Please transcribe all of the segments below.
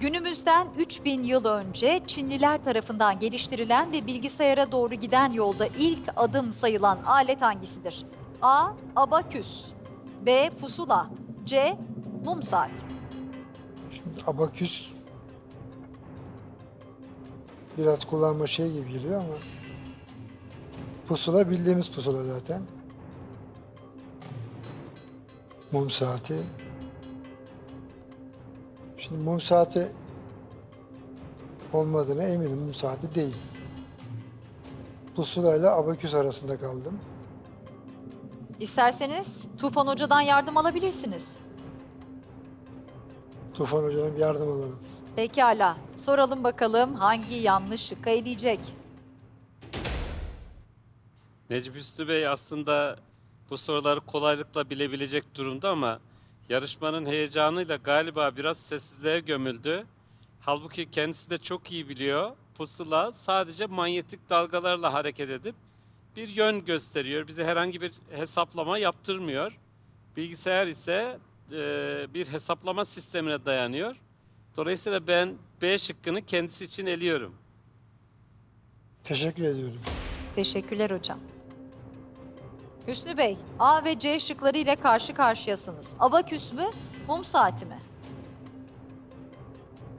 Günümüzden 3000 yıl önce Çinliler tarafından geliştirilen ve bilgisayara doğru giden yolda ilk adım sayılan alet hangisidir? A. Abaküs B. Pusula C. Mum saati Şimdi abaküs biraz kullanma şey gibi geliyor ama pusula bildiğimiz pusula zaten. Mum saati. Şimdi mum saati olmadığına eminim. Mum saati değil. Pusula ile abaküs arasında kaldım. İsterseniz Tufan Hoca'dan yardım alabilirsiniz. Tufan Hoca'dan bir yardım alalım. Pekala. Soralım bakalım hangi yanlış şıkka eleyecek? Necip Üstü Bey aslında bu soruları kolaylıkla bilebilecek durumda ama yarışmanın heyecanıyla galiba biraz sessizliğe gömüldü. Halbuki kendisi de çok iyi biliyor. Pusula sadece manyetik dalgalarla hareket edip bir yön gösteriyor. Bize herhangi bir hesaplama yaptırmıyor. Bilgisayar ise e, bir hesaplama sistemine dayanıyor. Dolayısıyla ben B şıkkını kendisi için eliyorum. Teşekkür ediyorum. Teşekkürler hocam. Hüsnü Bey, A ve C şıkları ile karşı karşıyasınız. Abaküs mü, mum saati mi?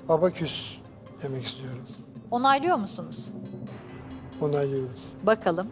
Abaküs demek istiyorum. Onaylıyor musunuz? Onaylıyorum. Bakalım.